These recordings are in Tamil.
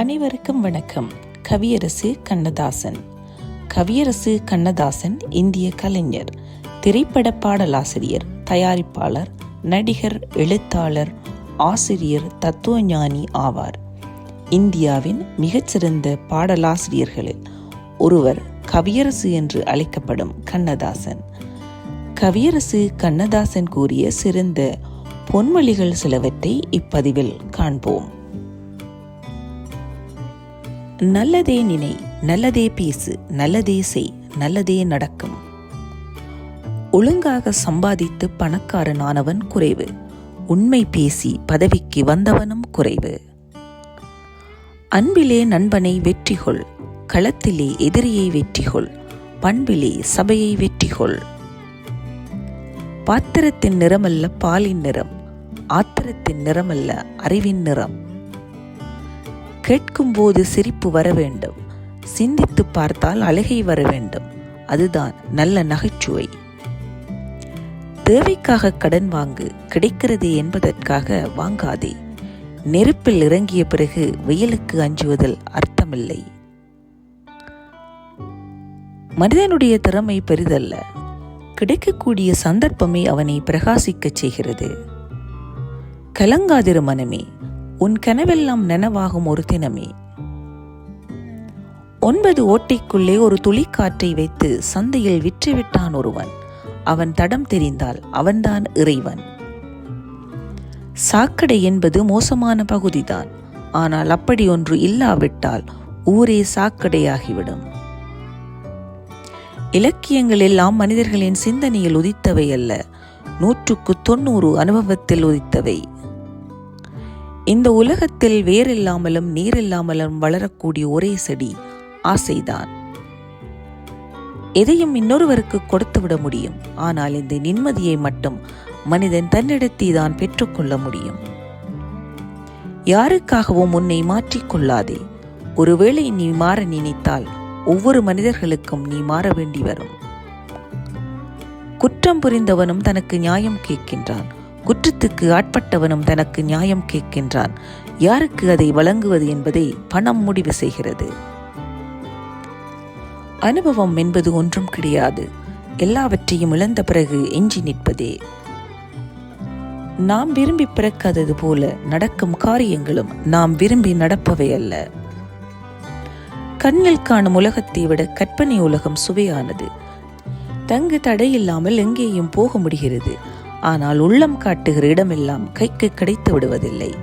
அனைவருக்கும் வணக்கம். கவியரசு கண்ணதாசன். கவியரசு கண்ணதாசன் இந்திய கலைஞர் திரைப்பட பாடலாசிரியர் தயாரிப்பாளர் நடிகர் எழுத்தாளர் ஆசிரியர் தத்துவஞானி ஆவார். இந்தியாவின் மிகச்சிறந்த பாடலாசிரியர்களில் ஒருவர் கவியரசு என்று அழைக்கப்படும் கண்ணதாசன். கவியரசு கண்ணதாசன் கூறிய சிறந்த பொன்மொழிகள் சிலவற்றை இப்பதிவில் காண்போம். நல்லதே நினை நல்லதே பேசு நல்லதே செய் நல்லதே நடக்கும். ஒழுங்காக சம்பாதித்து பணக்காரனானவன் குறைவு. உண்மை பேசி பதவிக்கு வந்தவனும் குறைவு. அன்பிலே நண்பனை வெற்றிகொள் களத்திலே எதிரியை வெற்றிகொள் பண்பிலே சபையை வெற்றிகொள். பாத்திரத்தின் நிறமல்ல பாலின் நிறம் ஆத்திரத்தின் நிறமல்ல அறிவின் நிறம். கேட்கும்போது சிரிப்பு வர வேண்டும். சிந்தித்து பார்த்தால் அழுகை வர வேண்டும். அதுதான் நல்ல நகைச்சுவை. தேவைக்காக கடன் வாங்கு கிடைக்கிறது என்பதற்காக வாங்காதே. நெருப்பில் இறங்கிய பிறகு வெயிலுக்கு அஞ்சுவதில் அர்த்தமில்லை. மனிதனுடைய திறமை பெரிதல்ல. கிடைக்கக்கூடிய சந்தர்ப்பமே அவனை பிரகாசிக்கச் செய்கிறது. கலங்காதிரு மனமே. உன் கனவெல்லாம் நனவாகும் ஒரு தினமே. ஒன்பது ஓட்டைக்குள்ளே ஒரு துளிக்காற்றை வைத்து சந்தையில் விற்றுவிட்டான் ஒருவன். அவன் தடம் தெரிந்தால் அவன்தான் இறைவன். சாக்கடை என்பது மோசமான பகுதிதான். ஆனால் அப்படி ஒன்று இல்லாவிட்டால் ஊரே சாக்கடையாகிவிடும். இலக்கியங்கள் எல்லாம் மனிதர்களின் சிந்தனையில் உதித்தவை அல்ல. நூற்றுக்கு தொண்ணூறு அனுபவத்தில் உதித்தவை. இந்த உலகத்தில் வேறில்லாமலும் நீரில்லாமலும் வளரக்கூடிய ஒரே செடி ஆசைதான். எதையும் இன்னொருவருக்கு கொடுத்து விட முடியும். ஆனால் இந்த நிம்மதியை மட்டும் மனிதன் தன்னிடத்தை தான் பெற்றுக்கொள்ள முடியும். யாருக்காகவும் உன்னை மாற்றிக்கொள்ளாதே ஒருவேளை நீ மாற நினைத்தால் ஒவ்வொரு மனிதர்களுக்கும் நீ மாற வேண்டி வரும். குற்றம் புரிந்தவனும் தனக்கு நியாயம் கேட்கின்றான். குற்றத்துக்கு ஆட்பட்டவனும் தனக்கு நியாயம் கேட்கின்றான். யாருக்கு அதை வழங்குவது என்பதை பணம் முடிவு செய்கிறது. அனுபவம் என்பது ஒன்றும் கிடையாது. எல்லாவற்றையும் இழந்த பிறகு எஞ்சி நிற்பதே. நாம் விரும்பி பிறக்காதது போல நடக்கும் காரியங்களும் நாம் விரும்பி நடப்பவை அல்ல. கண்ணில் காணும் உலகத்தை விட கற்பனை உலகம் சுவையானது. தங்கு தடையில்லாமல் எங்கேயும் போக முடிகிறது. ஆனால் உள்ளம் காட்டுகிற இடமெல்லாம் கைக்கு கிடைத்து விடுவதில்லை.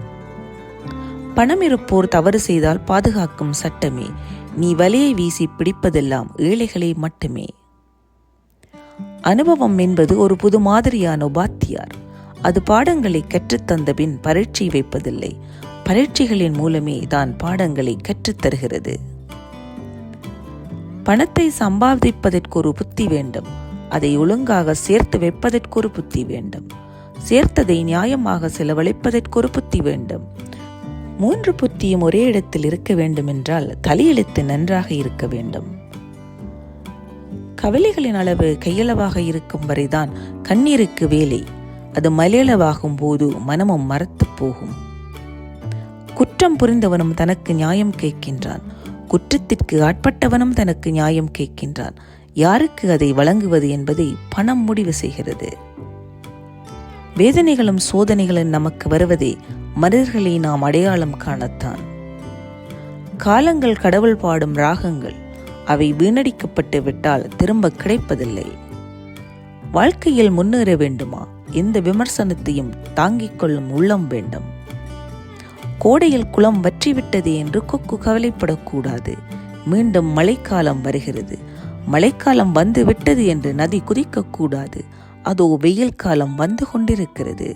பணம் இருப்போர் தவறு செய்தால் பாதுகாக்கும் சட்டமே. நீ வலையை வீசி பிடிப்பதெல்லாம் ஏழைகளை மட்டுமே. அனுபவம் என்பது ஒரு புது மாதிரியான உபாத்தியார். அது பாடங்களை கற்றுத்தந்த பின் பரீட்சை வைப்பதில்லை. பரீட்சைகளின் மூலமே தான் பாடங்களை கற்றுத்தருகிறது. பணத்தை சம்பாதிப்பதற்கு ஒரு புத்தி வேண்டும். அதை ஒழுங்காக சேர்த்து வைப்பதற்கு ஒரு புத்தி வேண்டும். சேர்த்ததை நியாயமாக செலவழிப்பதற்கு ஒரு புத்தி வேண்டும். மூன்று புத்தியும் ஒரே இடத்தில் இருக்க வேண்டும் என்றால் தலையெழுத்து நன்றாக இருக்க வேண்டும். கவலைகளின் அளவு கையளவாக இருக்கும் வரைதான் கண்ணீருக்கு வேலை. அது மலையளவாகும் போது மனமும் மறத்து போகும். குற்றம் புரிந்தவனும் தனக்கு நியாயம் கேட்கின்றான். குற்றத்திற்கு ஆட்பட்டவனும் தனக்கு நியாயம் கேட்கின்றான். யாருக்கு அதை வழங்குவது என்பதை பணம் முடிவு செய்கிறது. வேதனைகளும் சோதனைகளும் நமக்கு வருவதே மனிதர்களை நாம் அடையாளம் காணத்தான். காலங்கள் கடவுள் பாடும் ராகங்கள் அவை வீணடிக்கப்பட்டு விட்டால் திரும்ப கிடைப்பதில்லை. வாழ்க்கையில் முன்னேற வேண்டுமா? எந்த விமர்சனத்தையும் தாங்கிக் கொள்ளும் உள்ளம் வேண்டும். கோடையில் குளம் வற்றிவிட்டது என்று கொக்கு கவலைப்படக்கூடாது. மீண்டும் மழைக்காலம் வருகிறது. மழைக்காலம் வந்து விட்டது என்று நதி குதிக்கக்கூடாது. அதோ வெயில் காலம் வந்து கொண்டிருக்கிறது.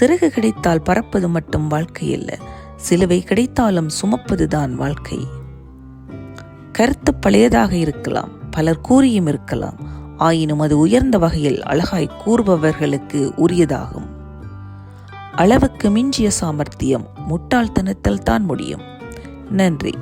சிறகு கிடைத்தால் பறப்பது மட்டும் வாழ்க்கை அல்ல சிலுவை கிடைத்தாலும் சுமப்பதுதான் வாழ்க்கை. கருத்து பழையதாக இருக்கலாம் பலர் கூறியும் இருக்கலாம். ஆயினும் அது உயர்ந்த வகையில் அழகாய் கூறுபவர்களுக்கு உரியதாகும். அளவுக்கு மிஞ்சிய சாமர்த்தியம் முட்டாள்தனத்தில் தான் முடியும். நன்றி.